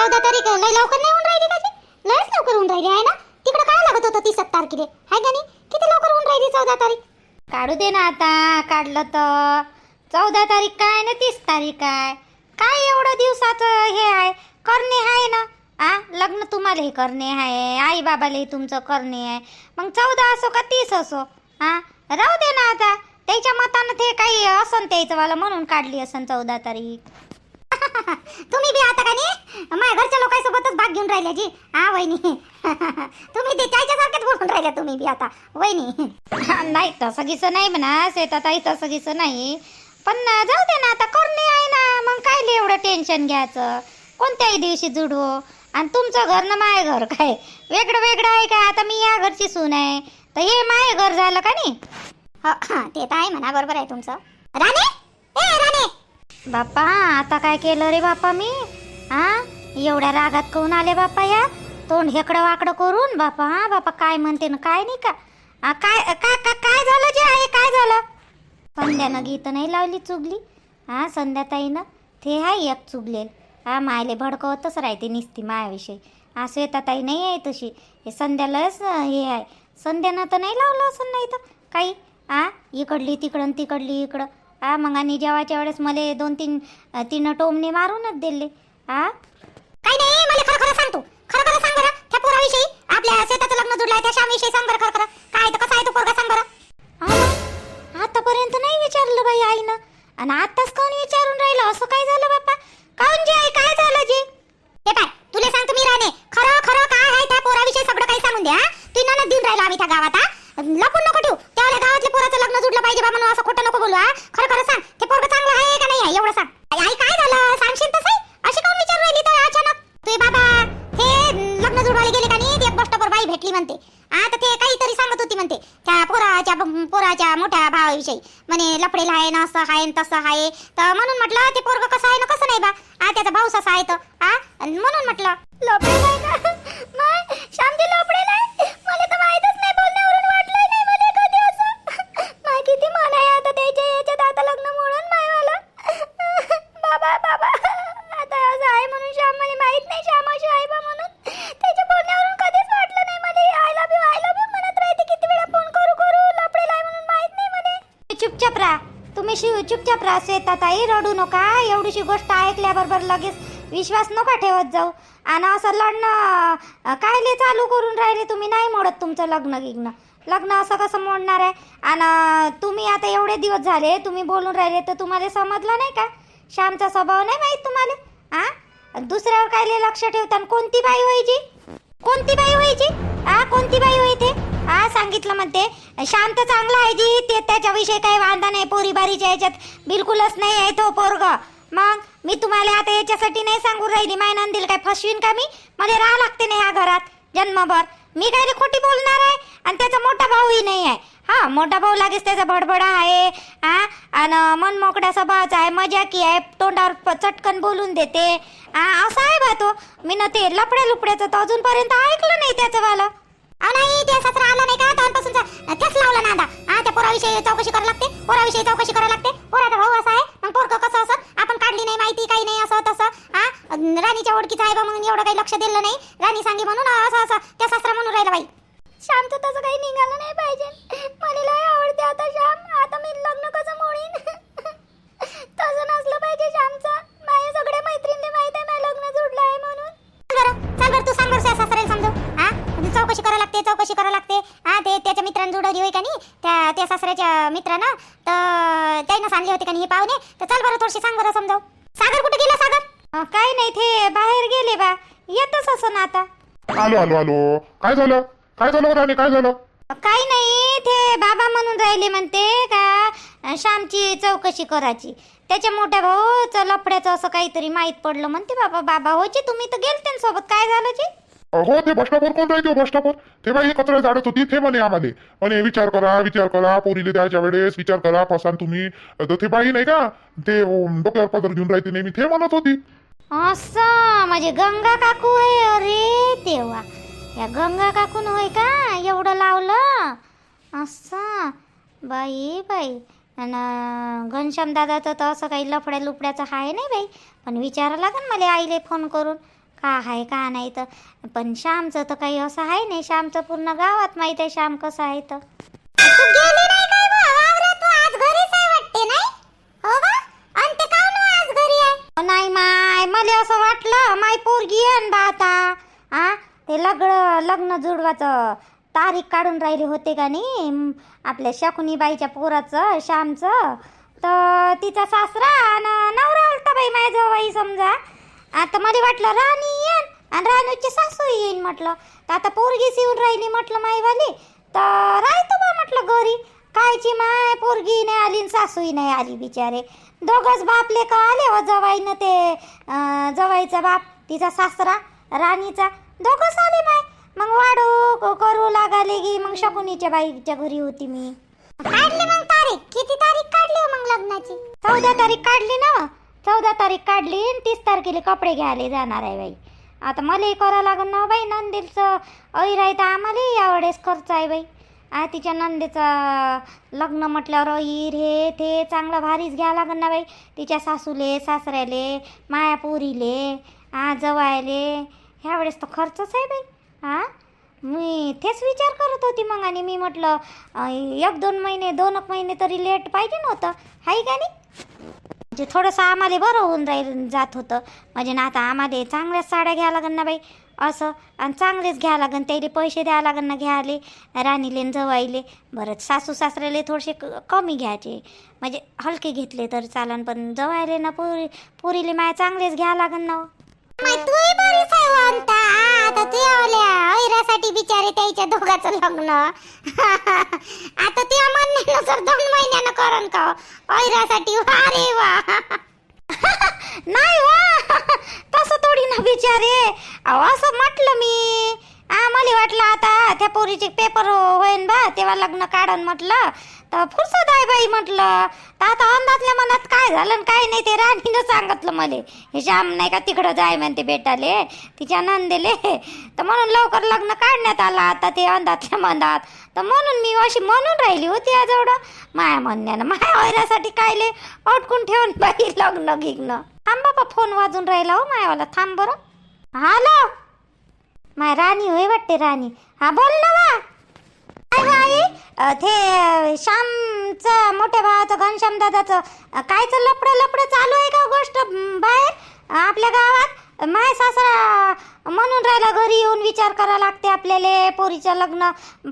चौदा तारीख लय लवकर नाही होऊन राहिली का? लयच लवकर होऊन राहिली आहे ना? तिकडे काय लागत होतं तीस तारखेला? आहे का नाही? किती लवकर होऊन राहिली चौदा तारीख? काढू दे ना आता काढलं तर. चौदा तारीख काय ना? तीस तारीख आहे. काय एवढं दिवसाचं हे आहे? करणे आहे ना? आ? लग्न तुम्हाला हे करणे आहे. आई बाबालाही तुमचं करणे आहे. मग चौदा असो का तीस असो? हा राहू दे ना आता. त्याच्या मतानं ते काही असन त्याचं वाला म्हणून काढली असन चौदा तारीख. तुम्ही बी आता माझ्या घरच्या लोकांसोबतच भाग घेऊन राहिल्या जी. हा वहिनी. तुम्ही ते त्याच्यासारखेच बोलून राहिल्या तुम्ही बी आता. वहिनी. नाही तसं गिसं नाही म्हणा. शेतात आई तसं गिसं नाही. पण जाऊ दे ना आता करणे आहे ना. मग काय एवढं टेन्शन घ्यायचं? कोणत्याही दिवशी जुडवो. आणि तुमचं घर ना माय घर काय? वेगळं वेगळं आहे का आता मी या घरची सून आहे. तर हे माय घर झालं का नाही? हा ते तर आहे म्हणा. बरोबर आहे तुमचं. राणे! ए राणे! बाप्पा आता काय केलं रे बाप्पा मी? हा? एवढ्या रागात कोण आले बाप्पा या? तोंड हेकडं वाकडं करून बापा हा बापा काय म्हणते ना काय नाही का? आ, काय का, का, काय झालं जे आहे काय झालं? संध्यानं गीत नाही लावली चुगली. हा संध्याताईनं ते आहे एक चुगलेल. हा मायले भडकवतच राहते निसती मायाविषयी. हा श्वेताताई नाही आहे तशी. हे संध्यालाच हे आहे. संध्यानं तर नाही लावलं असं नाही तर काही. हा इकडली तिकडं आणि तिकडली इकडं. हा मग आणि जेवायच्या वेळेस मला दोन तीन अ, तीन टोमणे मारूनच दिले. हा काही नाही मला खरं खरं सांग तू. खरं खरं सांग बरं त्या पोराविषयी. आपल्या शेताचं लग्न जुडलं आहे त्या श्यामविषयी सांग बरं खरं खरं. काय तर कसं आहे तू पोरगा सांग बरं. आतापर्यंत नाही विचारलं बाई आईनं. आणि आताच कोण विचारून राहिलं? असं काय झालं बाप्पा? काऊन जे आई काय झालं जे? हे पाय तुला सांगतो मी राणे. खरं खरं काय आहे त्या पोराविषयी सगळं काही सांगून द्या तू ना देऊन राहिलो आम्ही त्या गावात लपून नको ठेवू. त्यावेळेला गावातल्या पोराचं लग्न जुडलं पाहिजे बा म्हणून असं खोटं नको बोलू हा. खरं खरं सांग. ते पोरगं चांगलं आहे का नाही आहे एवढं सांग. आई, काय झालं? सांगशील तसं सोडवायला गेले का नाही? एक गोष्ट बाई भेटली म्हणते. आता ते काहीतरी सांगत होती म्हणते त्या पोराच्या पोराच्या मोठ्या भावाविषयी. म्हणे लपडेला आहे ना असं आहे तसं आहे. तर म्हणून म्हटलं ते पोरग कसं आहे ना कसं नाही बा? आ त्याचा भाऊ असा आहे तर आ? म्हणून म्हटलं लपडेला आहे ना माय श्यामजी लपडेला आहे मला तर माहीतच नाही बोलण्यावरून वाटलं नाही मला कधी असं माय किती मन आहे आता त्याच्या याच्यात आता लग्न मोडून माय मला बाबा बाबा आता असं आहे म्हणून श्याम मला माहीत नाही श्याम अशी आहे बा म्हणून त्याच्या बोलण्यावरून कधीच वाटलं नाही मला I love you I love you म्हणत राहते किती वेळा फोन करू करू लपडेला आहे म्हणून माहीत नाही मला चुपचाप राहा तुम्ही शिव चुपचाप रडू नका. एवढीशी गोष्ट ऐकल्याबरोबर लगेच विश्वास नका ठेवत जाऊ. आणि असं लढणं कायले चालू करून राहिले तुम्ही? नाही मोडत तुमचं लग्न गिग्न. लग्न असं कसं मोडणार आहे? आणि तुम्ही आता एवढे दिवस झाले तुम्ही बोलून राहिले तर तुम्हाला समजलं नाही का? श्यामचा स्वभाव नाही माहीत तुम्हाला? आ? दुसऱ्यावर कायले लक्ष ठेवता? आणि कोणती बाई व्हायची कोणती बाई व्हायची आ कोणती बाई होई ते हा सांगितलं म्हणते. शांत चांगला आहे जी ते त्याच्याविषयी काही वांदा नाही पोरी बारीच्या याच्यात बिलकुलच नाही आहे तो पोरग. मग मी तुम्हाला आता याच्यासाठी नाही सांगू राहिली. माय नंदील काय फसवीन का मी? मला राहा लागते नाही ह्या घरात जन्मभर. मी काय खोटी बोलणार आहे? आणि त्याचा मोठा भाऊही नाही आहे. हा मोठा भाऊ लागेच त्याचा भडबडा आहे. हा आणि मन मोकड्या स्वभावाचा आहे मजाकी आहे तोंडावर चटकन बोलून देते. हा असं आहे बा तो. मी ना ते लपड्या लुपड्याचं तर अजूनपर्यंत ऐकलं नाही त्याचं वालं. अहो नाही ते सासरा आला नाही का? तेव्हापासून तेच लावलं नांदा. हा त्या पोराविषयी चौकशी करावी लागते. पोराविषयी चौकशी करावी लागते. पोराचा भाऊ असा आहे. मग पोरकं कसं असं? आपण काढली नाही माहिती काही नाही असं तसं. हा? राणीच्या ओळखीचं आहे बा म्हणून एवढं काही लक्ष दिलं नाही. राणी सांगी म्हणून असं असं. त्या सासरा म्हणून राहिला बाई. त्या सासऱ्याच्या मित्रानं तर त्यानं सांगले होते का नाही हे पाहुणे? तर चाल बरं थोडीशी सांग बरं समजाव सागर कुठे गेला सागर? काय नाही ते बाहेर गेले बा. येतच असं ना आता. आलो आलो आलो. काय झालं? काय झालं राणे? काय झालं? काही नाही ते बाबा म्हणून राहिले म्हणते का श्यामची चौकशी करायची. त्याच्या मोठ्या भाऊचं लफड्याचं असं काहीतरी माहीत पडलं म्हणते बाबा. बाबा होचे तुम्ही तर गेलते सोबत. काय झालं जी? हो ते बसटापूर कोण राहते बसटापूर तेव्हा हे कचरा झाडत होती ते म्हणे आम्हाला. म्हणे विचार करा विचार करा पोरीले द्यायच्या वेळेस विचार करा पसान तुम्ही. तर ते बाई नाही का ते डोक्यावर पदर घेऊन राहते नेहमी ते म्हणत होती. असं म्हणजे गंगा काकू आहे अरे तेव्हा या गंगा काकून होय का एवढं लावलं? असं बाई बाई. आणि घनश्याम दादाचं तर असं काही लफड्या लुपड्याचं आहे नाही बाई. पण विचारा लागेल मला आईले फोन करून. का आहे का नाही तर. पण श्यामचं तर काही असं आहे नाही श्यामचं पूर्ण गावात माहीत आहे श्याम कसं आहे तर. नाही हो नाही माय मला असं वाटलं माय पोरगी आहे बा आता. आ ते लग्न लग्न जुडवाचं तारीख काढून राहिले होते का नाही? आपल्या शकुनीबाईच्या पोराचं श्यामचं. तर तिचा सासरा आणि नवरा आलता बाई माझ्या जवळ समजा. आता मला वाटलं राणी आणि राणूची सासू येईन म्हटलं. तर आता पोरगीच येऊन राहिली म्हटलं माईवाली. तर राहतो बा म्हटलं घरी. कायची माय पोरगी नाही आली सासूही नाही आली बिचारे. दोघंच बापले का आले हो जवाईनं ते जवाईचा बाप तिचा सासरा राणीचा. दोघंच आले माय. मग वाढू करू लागाले की मग शकुनीच्या बाईच्या घरी होती मी. काढली मग तारीख. किती तारीख काढली हो मग लग्नाची? चौदा तारीख काढली ना चौदा तारीख काढली तीस तारखेला कपडे घ्यायला जाणार आहे बाई. आता मलाही करावं लागेल ना बाई नंदीचं ऐर आहे तर आम्हालाही यावेळेस खर्च आहे बाई. आ तिच्या नंदीचं लग्न म्हटल्यावर अईर हे ते चांगलं भारीच घ्यावं लागेल ना बाई. तिच्या सासूले सासऱ्याले मायापुरीले आ जवायले ह्यावेळेस तर खर्चच आहे बाई. हा मी तेच विचार करत होती मग आणि मी म्हटलं एक दोन महिने दोन एक महिने तरी लेट पाहिजे नव्हतं हाय का नाही? म्हणजे थोडंसं आम्हाला बरं होऊन राहील जात होतं. म्हणजे ना आता आम्हाला चांगल्याच साड्या घ्या लागन ना बाई असं. आणि चांगलेच घ्यावं लागन त्याला पैसे द्यावं लागन ना घ्यायले राणीले जवाईले बरं सासू सासऱ्याले थोडेसे क- कमी घ्यायचे. म्हणजे हलके घेतले तर चालन पण जवायले ना पुरी पुरीले माय चांगलेच घ्यावं लागन ना हो. हो आता बिचारे त्याच्या दोघाचं लग्न. आता ते म्हणण्यानुसार दोन महिन्यानं का ऐरासाठी अरे वा. नाही वा. तसं थोडी ना बिचारे अहो असं म्हटलं मी. मला वाटलं आता त्या पोरीचे पेपर होईन बा तेव्हा लग्न काढन म्हटलं. तर फुरसत आहे बाई म्हटलं. तर आता अंदाजल्या मनात काय झालं आणि काय नाही ते राणीनं सांगितलं मला. हे श्याम नाही का तिकडं जाय म्हणते बेटाले तिच्या नंदेले. तर म्हणून लवकर लग्न काढण्यात आलं आता ते अंदातल्या मनात. तर म्हणून मी अशी म्हणून राहिली होती याजवळं. माया म्हणण्यानं माया वैरासाठी कायले अटकून ठेवून बाई लग्न गिग्न थांब बाबा फोन वाजून राहिला हो मायावाला थांब बरं. हॅलो? माय राणी होय वाटते राणी. हा बोल ना वा. काय गं आई? अ, ते श्यामचं मोठ्या भावाचं घनश्याम दादाचं अ, कायचं लपडं लपडं चालू आहे का हो गोष्ट म, बाहेर? अ, आपल्या गावात? माय सासरा म्हणून राहिला घरी येऊन विचार करा लागते आपल्याला पोरीचं लग्न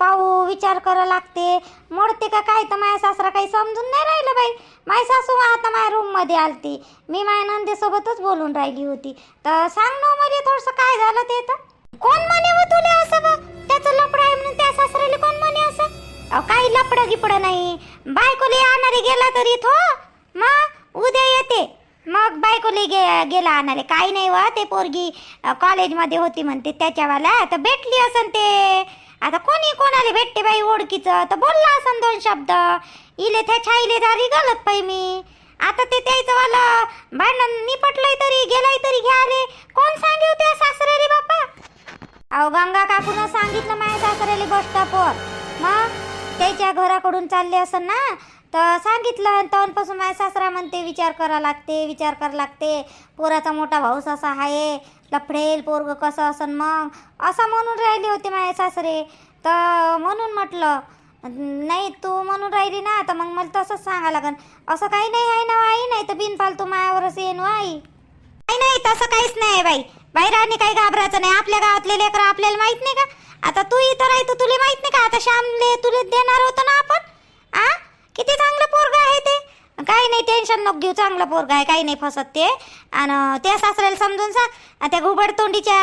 पाहू विचार करा लागते. मोडते का काय तर माया सासरा काही समजून नाही राहिलं बाई. माय सासू आता माझ्या रूममध्ये आलती. मी माया नंदेसोबतच बोलून राहिली होती. तर सांग ना हो मला थोडंसं काय झालं ते तर. कोण म्हणे हो तुले असं बा त्याचं लपडं आहे म्हणून त्या सासऱ्याला कोण म्हणे असं? अहो काही लपडं गिपडं नाही. बायकोले आणारे गेला तरी थो मग उद्या येते. मग बायकोले गे गेला आणाले काही नाही वा ते पोरगी कॉलेजमध्ये होती म्हणते त्याच्यावाला. तर भेटली असन ते. आता कोणी कोणाला भेटते बाई ओळखीचं? तर बोलला असन दोन शब्द. इले त्या छाईले दारी गलत पाई मी. आता ते त्याचं वाला भांडण निपटलंय तरी गेलाय तरी घ्याले. कोण सांगेव त्या सासरे रे बापा? अहो गंगा काकून सांगितलं माझ्या सासऱ्याला बस स्टॉपवर मग? त्याच्या घराकडून चालले असं ना तर सांगितलं तवनपासून माझ्या सासरा म्हणते विचार करा लागते विचार करा लागते. पोराचा मोठा भाऊस असा आहे लफडेल पोरग कसं असन मग? असं म्हणून राहिले होते माझे सासरे. तर म्हणून म्हटलं नाही तू म्हणून राहिली ना तर मग मला तसंच सांगा लागन. असं काही नाही आहे ना आई नाही तर बिनफालतू मायावरच येईन हो, आई. नाही नाही तसं काहीच नाही बाई. बाहेर काही घाबरायचं नाही. आपल्या गावातले लेकर आपल्याला माहीत नाही का? आता तू इथं राही तर तुला माहीत नाही का? आता श्यामले तुला देणार होतं ना आपण? आ? किती चांगलं पोरग आहे ते. काही नाही टेन्शन नको घेऊ. चांगलं पोरग आहे काही नाही फसत ते. आणि त्या सासऱ्याला समजून सांग. त्या घुबड तोंडीच्या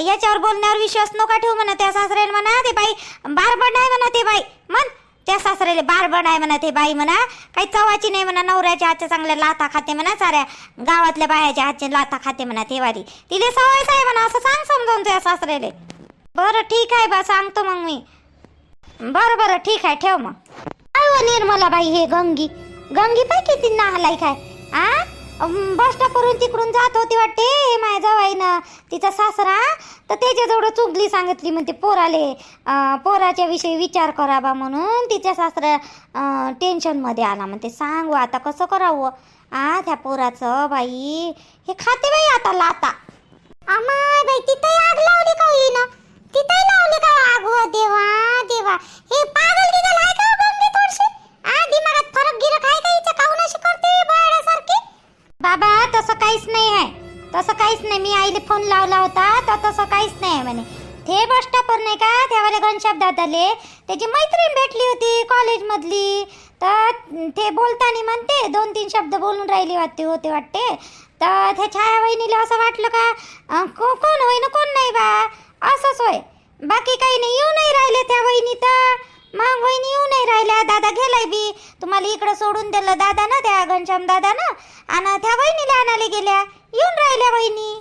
याच्यावर बोलण्यावर विश्वास नका ठेवू म्हणा. त्या सासऱ्याला म्हणा ते बाई बारबड नाही म्हणा ते बाई. म्हण. त्या सासऱ्याला बारबण आहे म्हणा ते बाई म्हणा काही चवाची नाही म्हणा नवऱ्याच्या हातच्या चांगल्या लाथा खाते म्हणा साऱ्या गावातल्या बायाच्या हातच्या लाथा खाते म्हणा ते वाली. तिले सवयच आहे म्हणा असं सांग समजावून तुझ्या सासऱ्याले. बरं ठीक आहे बा सांगतो मग मी. बरं बरं ठीक आहे ठेव मग. काय हो निर्मला बाई हे गंगी. गंगी पाय किती नालायक काय आ? बस करून तिकडून जात होती वाटते माझ्या जावाईनं. तिचा सासरा तर त्याच्याजवळ चुगली सांगितली म्हणते पोराले पोराच्या विषयी विचार करावा म्हणून तिच्या सासरा टेन्शनमध्ये आला. म्हणते सांगू आता कसं करावं? आ त्या पोराचं बाई हे खाते बाई आता लाता. आम्हाला तिथे आग लावली का हो ना तिथे लावली का आग हो देवा? म्हणे मी आईले फोन लावला होता तर तसं काहीच नाही आहे म्हणे. ते बस स्टॉपवर नाही का? त्यावाले घनश्याम दादाले त्याची मैत्रीण भेटली होती कॉलेजमधली तर ते बोलताना म्हणते दोन तीन शब्द बोलून राहिली वाटते होते वाटते. तर त्या छाया वहिनीला असं वाटलं का को- कोण होय ना कोण नाही बा? असंच होय. बाकी काही नाही येऊ नाही राहिले त्या वहिनी तर. मग वहिनी येऊ नाही राहिल्या. दादा गेलाय बी. तुम्हाला इकडं सोडून दिलं दादा ना त्या घनश्याम दादा ना. आणि त्या वहिनीला आणायला गेल्या. येऊन राहिल्या वहिनी.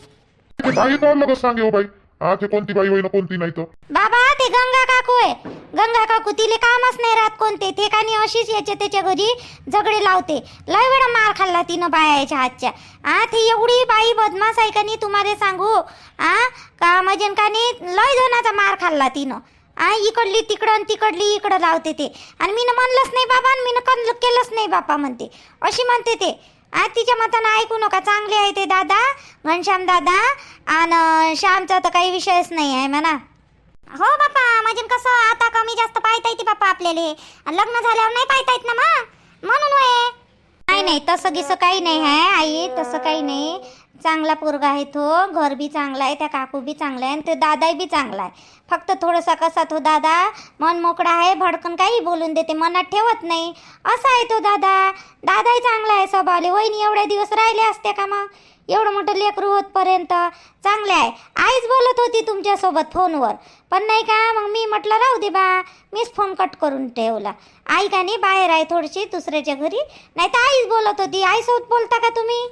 ते बाई तर लगच सांगे हो बाई. हा ते कोणती बाई होई ना कोणती नाही तर. बाबा ते गंगा काकू आहे. गंगा काकू तिले कामच नाही राहत कोणते. ते कानी अशीच याच्या त्याच्या घरी झगडे लावते. लय वेळा मार खाल्ला तिनं बायाच्या हातच्या. आ ती एवढी बाई बदमाश आहे का नाही तुम्हाला सांगू? आ का म्हणजे का नाही लय जणाचा मार खाल्ला तिनं. आ इकडली तिकडं आणि तिकडली इकडं लावते ते. आणि मी म्हणलंच नाही बाबा आणि मी कन केलंच नाही बापा म्हणते. अशी म्हणते ते. आ तिच्या मतानं ऐकू नका. चांगले आहे ते दादा घनश्याम दादा. आणि श्यामचा तर काही विषयच नाही आहे म्हणा. हो बापा म्हणजे कसं आता कमी जास्त पाहता येते बापा आपल्याला. आणि लग्न झाल्यावर नाही पाहता येत ना मग म्हणून वय नाही नाही तसं गिसं काही नाही आहे आई तसं काही नाही. चांगला पोरगा आहे तो घर बी चांगला आहे त्या काकू बी चांगला आहे आणि ते दादाही बी चांगला आहे. फक्त थोडासा कसा तो दादा मन मोकळा आहे भडकन काही बोलून देते मनात ठेवत नाही. असा आहे तो दादा. दादाही चांगला आहे स्वभावले. वहिनी एवढ्या दिवस राहिले असते का मग? एवढं मोठं लेकरू होतपर्यंत चांगले आहे. आईच बोलत होती तुमच्यासोबत फोनवर. पण नाही का मग मी म्हटलं राहू दे बा मीच फोन कट करून ठेवला. आई का नाही बाहेर आहे थोडीशी दुसऱ्याच्या घरी. नाही तर आईच बोलत होती. आईसोबत बोलता का तुम्ही?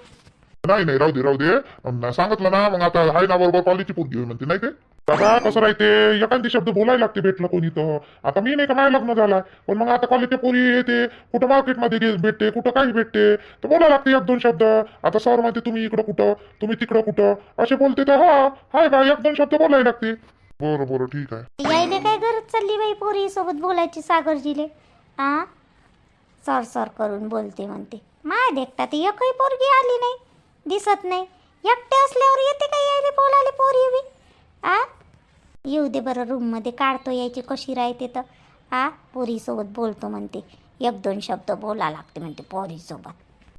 नाही नाही राहू दे राहू दे. सांगितलं ना मग आता आहे ना बरोबर कॉलेजची पोरगी होईल म्हणते नाही ते दादा कसं राहते? एखादी शब्द बोलायला लागते भेटलं कोणी तर. आता मी नाही का माझ्या लग्न झालाय. पण मग आता कॉलेजच्या पोरी येते कुठं मार्केटमध्ये भेटते कुठं काही भेटते? तर बोलायला लागते एक दोन शब्द. आता सर म्हणते तुम्ही इकडं कुठं? तुम्ही तिकडं कुठं? असे बोलते तर हा हाय बा एक दोन शब्द बोलायला लागते. बरं बरं ठीक आहे. यायले काय गरज चालली बाई पोरी सोबत बोलायची सागरजीले? हा सर सर करून बोलते म्हणते. माय देखता ती एकही पोरगी आली नाही. दिसत नाही. एकटे असल्यावर येते का यायले बोलायला पोरी येवी आ? येऊ दे बरं रूममध्ये काढतो यायची कशी राहते तर. आ? पोरीसोबत बोलतो म्हणते. एक दोन शब्द बोला लागते म्हणते पोरीसोबत.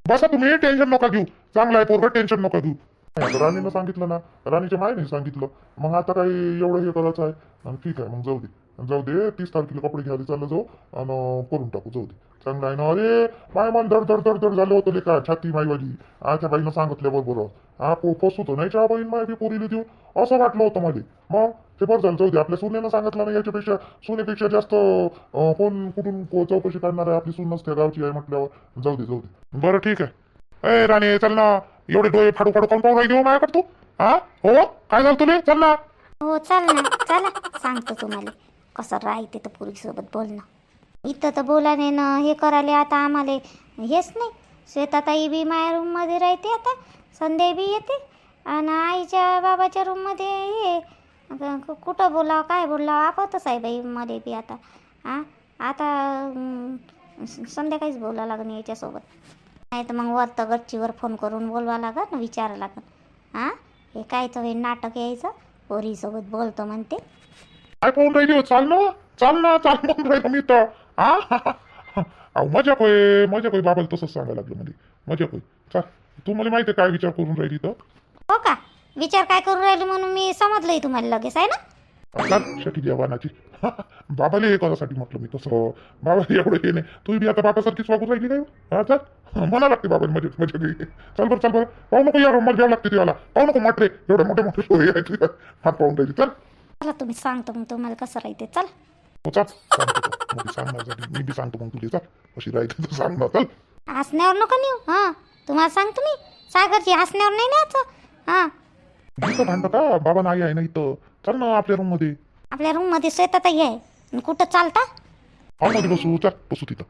बसा तुम्ही टेन्शन नका घेऊ. चांगलं आहे पोरगा टेन्शन नका घेऊ. आता राणीनं सांगितलं ना. राणीच्या मायने सांगितलं. मग आता काही एवढं हे करायचं आहे. आणि ठीक आहे मग जाऊ दे. जाऊ दे तीस तारखेला कपडे घ्यायला चाललं जाऊ आणि करून टाकू जाऊ दे. चांगलं आहे ना? अरे माय मन धड धड धड धड झालं होतं का छाती माईवाली. आच्या बाईनं सांगितल्या बरोबर. हा पो फसवतो नाही चहा बाईन माय बी पोरीला देऊ असं वाटलं होतं मला. मग? ते बरं झालं जाऊ दे आपल्या सुनेनं सांगितलं ना याच्यापेक्षा सुनेपेक्षा जास्त कोण कुठून को- चौकशी करणार आहे आपली सून नसते गावची आहे म्हटल्यावर. जाऊ दे जाऊ दे. बरं ठीक आहे. ए राणे चल ना. एवढे डोळे फाडू फाडू काऊन पाहून राहिली हो माझ्याकडे तू? हा? हो? काय झालं तुले? चल ना. हो चाल ना चला सांगतो तुम्हाला. कसं राहते तर पोरीसोबत बोलणं इथं तर बोलाने ना हे करायला आता आम्हाला हेच नाही. श्वेताताई बी माझ्या रूममध्ये राहते आता संध्या बी येते. आणि आईच्या बाबाच्या रूममध्ये हे कुठं बोलावं काय बोलावं आपतच आहे बाई मध्ये बी आता. हां आता संध्याकाळीच बोला लागेल याच्यासोबत. नाही तर मग वर तर गच्चीवर फोन करून बोलवा लागन ना विचारा लागन. हां हे काय तर हे नाटक यायचं पोरीसोबत बोलतो म्हणते. काय पाहून राहिली हो? चाल ना. चाल ना चाल म्हणून राहिलो मी तर हा अहो मजा होय मजा होय बाबाला तसंच सांगायला लागलं म्हणजे मजा होय चाल तू मला माहिती आहे काय विचार करून राहिली तर हो का? विचार काय करू राहिले म्हणून मी समजलंय तुम्हाला लगेच आहे ना? देवानाची बाबाला हे करासाठी म्हटलं मी तसं? बाबाला एवढं हे नाही. तुम्ही बी आता बाबासारखीच वागून राहिली काय हा? चाल. म्हणा लागते बाबाला मजेत मजा घे चल बरं चल बरं. पाहू नको यार मला घ्यावं लागते त्याला. पाहू नको म्हटले एवढे मोठे मोठे. हात पाहून राहिली. चल. चला तुम्ही सांगतो मग तुम्हाला कसं राहते चल. हो चाल. सांगतो सांगण्यासाठी मी बी सांगतो मग तुझे चाल. कशी राहायची तर सांग ना चल. हसण्यावर नको नेऊ हां. तुम्हाला सांगतो मी. सागरची हसण्यावर नाही न्यायचं हां. इथं भांडतं का? बाबा नाही आहे ना इथं. चल ना आपल्या रूममध्ये. आपल्या रूममध्ये शेतात आहे. आणि कुठं चालता? हॉलमध्ये बसू चल. बसू तिथं.